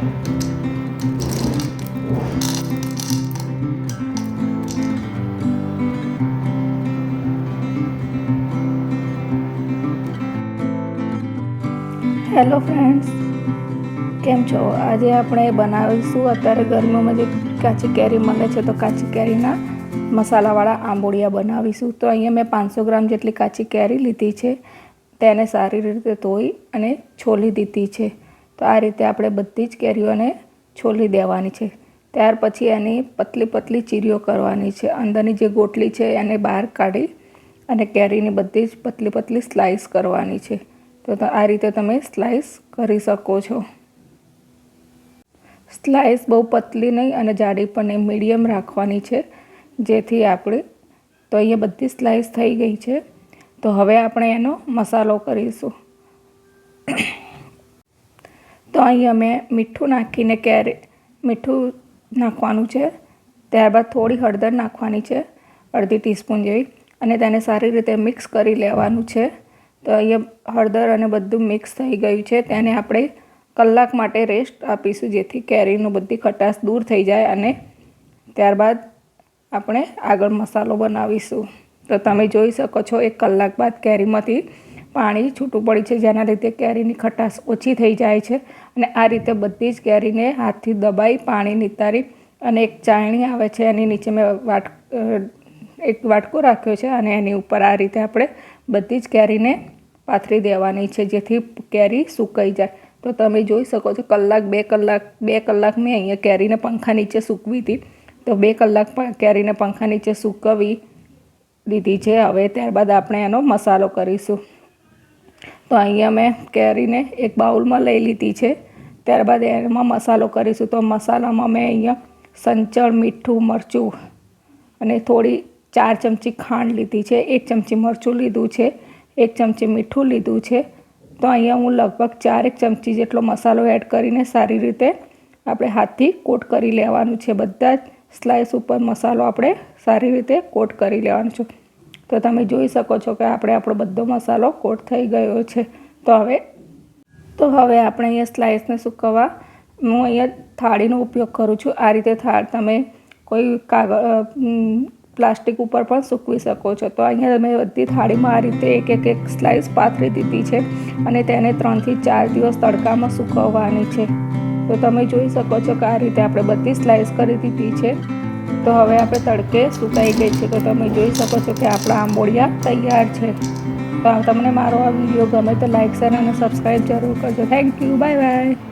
Hello friends, કેમ છો? આજે આપણે બનાવીશું અત્યારે ગરમીમાં જે કાચી કેરી મળે છે તો કાચી કેરીના મસાલાવાળા આંબોળિયા બનાવીશું. તો અહીંયા મેં પાંચસો ગ્રામ જેટલી કાચી કેરી લીધી છે, તેને સારી રીતે ધોઈ અને છોલી દીધી છે. તો આ રીતે આપણે બધી જ કેરીઓને છોલી દેવાની છે. ત્યાર પછી એની પતલી પતલી ચીરીઓ કરવાની છે. અંદરની જે ગોટલી છે એને બહાર કાઢી અને કેરીની બધી જ પતલી પતલી સ્લાઈસ કરવાની છે. તો આ રીતે તમે સ્લાઈસ કરી શકો છો. સ્લાઈસ બહુ પતલી નહીં અને જાડી પણ નહીં, મીડિયમ રાખવાની છે. જેથી આપણે તો અહીંયા બધી સ્લાઈસ થઈ ગઈ છે. તો હવે આપણે એનો મસાલો કરીશું. તો અહીંયા મેં મીઠું નાખીને કેરી, મીઠું નાખવાનું છે. ત્યારબાદ થોડી હળદર નાખવાની છે, અડધી ટીસ્પૂન જેવી. અને તેને સારી રીતે મિક્સ કરી લેવાનું છે. તો અહીંયા હળદર અને બધું મિક્સ થઈ ગયું છે. તેને આપણે કલાક માટે રેસ્ટ આપીશું, જેથી કેરીનું બધી ખટાશ દૂર થઈ જાય અને ત્યારબાદ આપણે આગળ મસાલો બનાવીશું. તો તમે જોઈ શકો છો, એક કલાક બાદ કેરીમાંથી પાણી છૂટું પડે છે, જેના લીધે કેરીની ખટાશ ઓછી થઈ જાય છે અને આ રીતે બધી જ કેરીને હાથથી દબાઈ પાણી નિતારી અને એક ચાયણી આવે છે, એની નીચે મેં વાટ એક વાટકો રાખ્યો છે અને એની ઉપર આ રીતે આપણે બધી જ કેરીને પાથરી દેવાની છે, જેથી કેરી સુકાઈ જાય. તો તમે જોઈ શકો છો, કલાક, બે કલાક બે કલાક મેં અહીંયા કેરીને પંખા નીચે સૂકવી હતી. તો બે કલાક કેરીને પંખા નીચે સૂકવી દીધી છે. હવે ત્યારબાદ આપણે એનો મસાલો કરીશું. તો અહીંયા મેં કેરીને એક બાઉલમાં લઈ લીધી છે. ત્યારબાદ એમાં મસાલો કરીશું. તો મસાલામાં મેં અહીંયા સંચળ, મીઠું, મરચું અને થોડી ચાર ચમચી ખાંડ લીધી છે. એક ચમચી મરચું લીધું છે. એક ચમચી મીઠું લીધું છે. તો અહીંયા હું લગભગ ચારેક ચમચી જેટલો મસાલો એડ કરીને સારી રીતે આપણે હાથથી કોટ કરી લેવાનું છે. બધા જ સ્લાઇસ ઉપર મસાલો આપણે સારી રીતે કોટ કરી લેવાનું છે. તો તમે જોઈ શકો છો કે આપણે આપણો બધો મસાલો કોટ થઈ ગયો છે. તો હવે તો હવે આપણે અહીંયા સ્લાઇસને સૂકવવા હું અહીંયા થાળીનો ઉપયોગ કરું છું. આ રીતે થાળ તમે કોઈ કાગળ પ્લાસ્ટિક ઉપર પણ સૂકવી શકો છો. તો અહીંયા તમે બધી થાળીમાં આ રીતે એક એક એક સ્લાઇસ પાથરી દીધી છે અને તેને ત્રણથી ચાર દિવસ તડકામાં સૂકવવાની છે. તો તમે જોઈ શકો છો કે આ રીતે આપણે બધી સ્લાઇસ કરી દીધી છે. તો હવે આપણે તડકે સુકાઈ ગઈ છે. તો તમે જોઈ શકો છો કે આપણા આંબોળિયા તૈયાર છે. તો તમને મારો આ વીડિયો ગમે તો લાઇક શેર અને સબસ્ક્રાઈબ જરૂર કરજો. Thank you bye bye